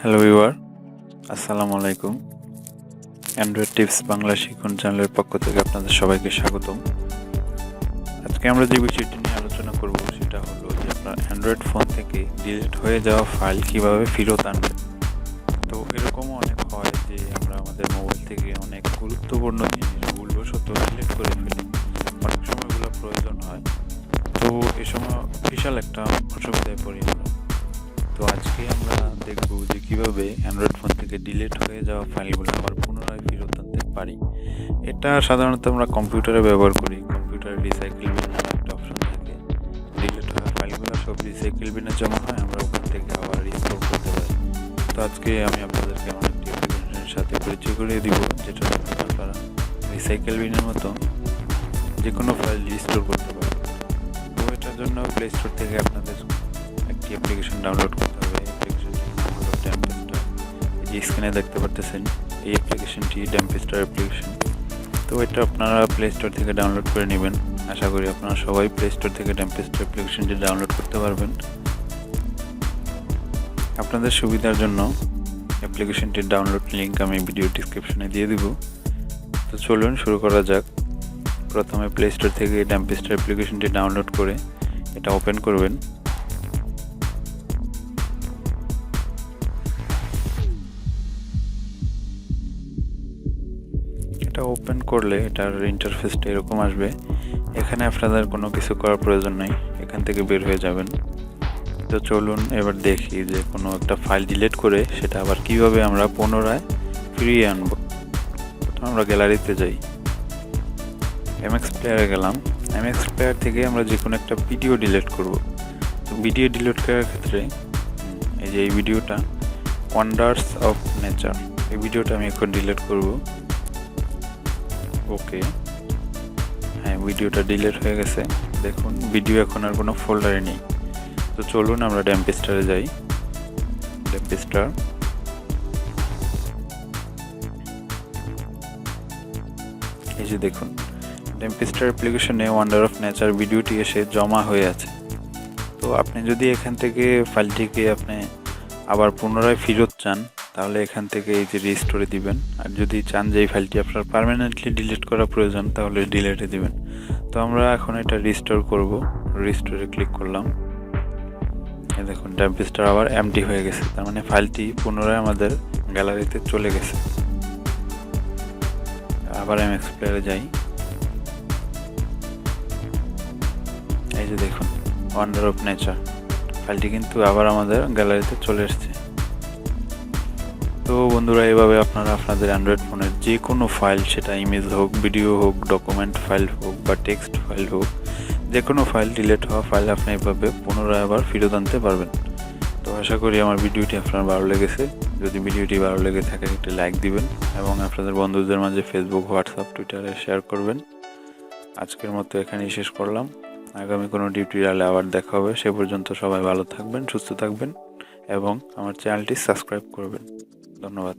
Hello viewer আসসালামু আলাইকুম Android tips Bangla শিখুন চ্যানেলের পক্ষ থেকে আপনাদের সবাইকে স্বাগতম। আজকে আমরা যে বিষয়টি নিয়ে আলোচনা করব সেটা হলো যে আপনার অ্যান্ড্রয়েড ফোন থেকে ডিলিট হয়ে যাওয়া ফাইল কীভাবে ফেরত আনবেন। তো এরকমও অনেক হয় যে আমরা আমাদের মোবাইল থেকে অনেক গুরুত্বপূর্ণ জিনিস ভুলবশত ডিলিট করে ফেলি। অনেক সময়গুলো প্রয়োজন হয়। তো এ সময় বিশাল একটা অসুবিধায় পড়ি আমরা। তো আজকে আমরা দেখব যে কীভাবে অ্যান্ড্রয়েড ফোন থেকে ডিলিট হয়ে যাওয়া ফাইলগুলো আবার পুনরায় ফেরত আনতে পারি। এটা সাধারণত আমরা কম্পিউটারে ব্যবহার করি। কম্পিউটারে রিসাইকেল বিন একটা অপশন থাকে। ডিলিট হওয়া ফাইলগুলো সব রিসাইকেল বিনে জমা হয়। আমরা ওখান থেকে আবার রিস্টোর করতে পারি। তো আজকে আমি আপনাদেরকে এমন একটি অ্যাপ্লিকেশনের সাথে পরিচয় করিয়ে দিব, যেটা আপনারা রিসাইকেল বিনের মতো যে কোনো ফাইল রিস্টোর করতে পারেন তো এটার জন্য প্লে স্টোর থেকে আপনাদের একটি অ্যাপ্লিকেশন ডাউনলোড করতে হবে? অ্যাপ্লিকেশনটির নাম হলো ড্যাম্পেস্টার এই যে স্ক্রিনে দেখতে পারতেছেন, এই অ্যাপ্লিকেশনটি ড্যাম্পেস্টার অ্যাপ্লিকেশন তো এটা আপনারা প্লে স্টোর থেকে ডাউনলোড করে নেবেন। আশা করি আপনারা সবাই প্লে স্টোর থেকে ড্যাম্পেস্টার অ্যাপ্লিকেশনটি ডাউনলোড করতে পারবেন। আপনাদের সুবিধার জন্য অ্যাপ্লিকেশনটির ডাউনলোড লিঙ্ক আমি ভিডিও ডিসক্রিপশনে দিয়ে দিব। তো চলুন শুরু করা যাক। প্রথমে প্লে স্টোর থেকে ড্যাম্পেস্টার অ্যাপ্লিকেশনটি ডাউনলোড করে এটা ওপেন করবেন। এটা ওপেন করলে এটার ইন্টারফেসটা এরকম আসবে। এখানে আপনাদের কোনো কিছু করার প্রয়োজন নেই, এখান থেকে বের হয়ে যাবেন। তো চলুন এবার দেখি যে কোনো একটা ফাইল ডিলিট করে সেটা আবার কীভাবে আমরা পুনরায় ফিরিয়ে আনব। প্রথমে আমরা গ্যালারিতে যাই। এমএক্স প্লেয়ারে গেলাম। এমএক্স প্লেয়ার থেকে আমরা যে কোনো একটা ভিডিও ডিলিট করব। ভিডিও ডিলিট করার ক্ষেত্রে এই যে এই ভিডিওটা ওয়ান্ডার্স অফ নেচার এই ভিডিওটা আমি এখন ডিলিট করব। ওকে। হ্যাঁ ভিডিওটা ডিলেট হয়ে গেছে। দেখুন ভিডিও এখন আর কোনো ফোল্ডারে নেই। তো চলুন আমরা ড্যাম্পেস্টারে যাই। ড্যাম্পেস্টার এই যে দেখুন ডেম্পিস্টার অ্যাপ্লিকেশনে ওয়ান্ডার অফ নেচার ভিডিওটি এসে জমা হয়ে আছে। তো আপনি যদি এখান থেকে ফাইলটিকে আপনি আবার পুনরায় ফেরত চান তাহলে এখান থেকে এই যে রিস্টোরে দিবেন। আর যদি চান যে এই ফাইলটি আপনার পারমানেন্টলি ডিলিট করা প্রয়োজন, তাহলে ডিলিটে দিবেন। তো আমরা এখন এটা রিস্টোর করব। রিস্টোরে ক্লিক করলাম। দেখুন ড্যাম্পিস্টার আবার এমটি হয়ে গেছে। তার মানে ফাইলটি পুনরায় আমাদের গ্যালারিতে চলে গেছে। আবার এম এক্সপ্লেয়ারে যাই। এই যে দেখুন ওয়ান্ডার অফ নেচার ফাইলটি কিন্তু আবার আমাদের গ্যালারিতে চলে এসেছে। তো বন্ধুরা, এভাবে আপনারা আপনাদের অ্যান্ড্রয়েড ফোনের যে কোনো ফাইল সেটা ইমেজ হোক ভিডিও হোক ডকুমেন্ট ফাইল হোক বা টেক্সট ফাইল হোক যে কোনো ফাইল ডিলিট হওয়া ফাইল আপনি এভাবে পুনরায় আবার ফেরত আনতে পারবেন। তো আশা করি আমার ভিডিওটি আপনার ভালো লেগেছে। যদি ভিডিওটি ভালো লেগে থাকে, একটি লাইক দিবেন এবং আপনাদের বন্ধুদের মাঝে ফেসবুক হোয়াটসঅ্যাপ টুইটারে শেয়ার করবেন। আজকের মতো এখানেই শেষ করলাম। আগামী কোনো টিউটোরিয়ালে আবার দেখা হবে। সে পর্যন্ত সবাই ভালো থাকবেন, সুস্থ থাকবেন এবং আমার চ্যানেলটি সাবস্ক্রাইব করবেন। ধন্যবাদ।